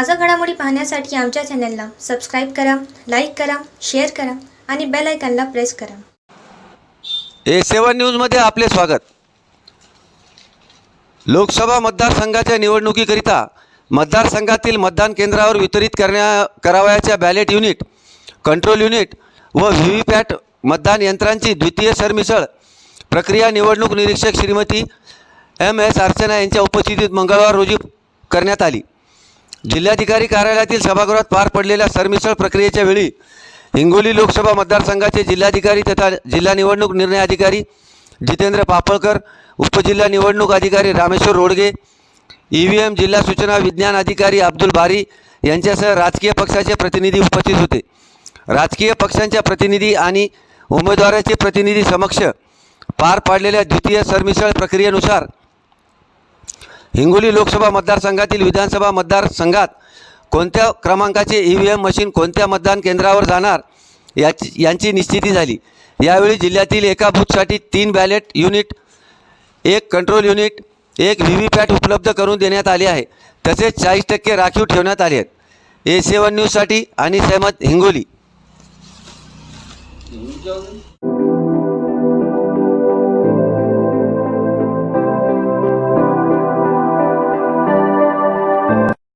ताज्या घडामोडी पाहण्यासाठी आमच्या चॅनलला सबस्क्राईब करा लाईक करा शेअर करा आणि बेल आयकॉनला प्रेस करा. ए सेवन न्यूजमध्ये आपले स्वागत. लोकसभा मतदारसंघाच्या निवडणुकीकरिता मतदारसंघातील मतदान केंद्रावर वितरित करण्या करावयाच्या बॅलेट युनिट कंट्रोल युनिट व व्ही व्ही पॅट मतदान यंत्रांची द्वितीय सरमिसळ प्रक्रिया निवडणूक निरीक्षक श्रीमती एम एस अर्चना यांच्या उपस्थितीत मंगळवार रोजी करण्यात आली. जिल्हाधिकारी कार्यालयातील सभागृहात पार पडलेल्या सरमिसळ प्रक्रियेच्या वेळी हिंगोली लोकसभा मतदारसंघाचे जिल्हाधिकारी तथा जिल्हा निवडणूक निर्णय अधिकारी जितेंद्र पापळकर उपजिल्हा निवडणूक अधिकारी Rameshwar Rodge E V M जिल्हा सूचना विज्ञान अधिकारी अब्दुल बारी यांच्यासह राजकीय पक्षाचे प्रतिनिधी उपस्थित होते. राजकीय पक्षांच्या प्रतिनिधी आणि उमेदवाराचे प्रतिनिधी समक्ष पार पाडलेल्या द्वितीय सरमिसळ प्रक्रियेनुसार हिंगोली लोकसभा मतदारसंघातील विधानसभा मतदारसंघात कोणत्या क्रमांकाचे ई व्ही एम मशीन कोणत्या मतदान केंद्रावर जाणार याची यांची निश्चिती झाली. यावेळी जिल्ह्यातील एका बूथसाठी तीन बॅलेट युनिट एक कंट्रोल युनिट एक व्ही व्ही पॅट उपलब्ध करून देण्यात आले आहे. तसेच चाळीस टक्के राखीव ठेवण्यात आले आहेत. ए सेवन न्यूजसाठी आणि सहमत हिंगोली.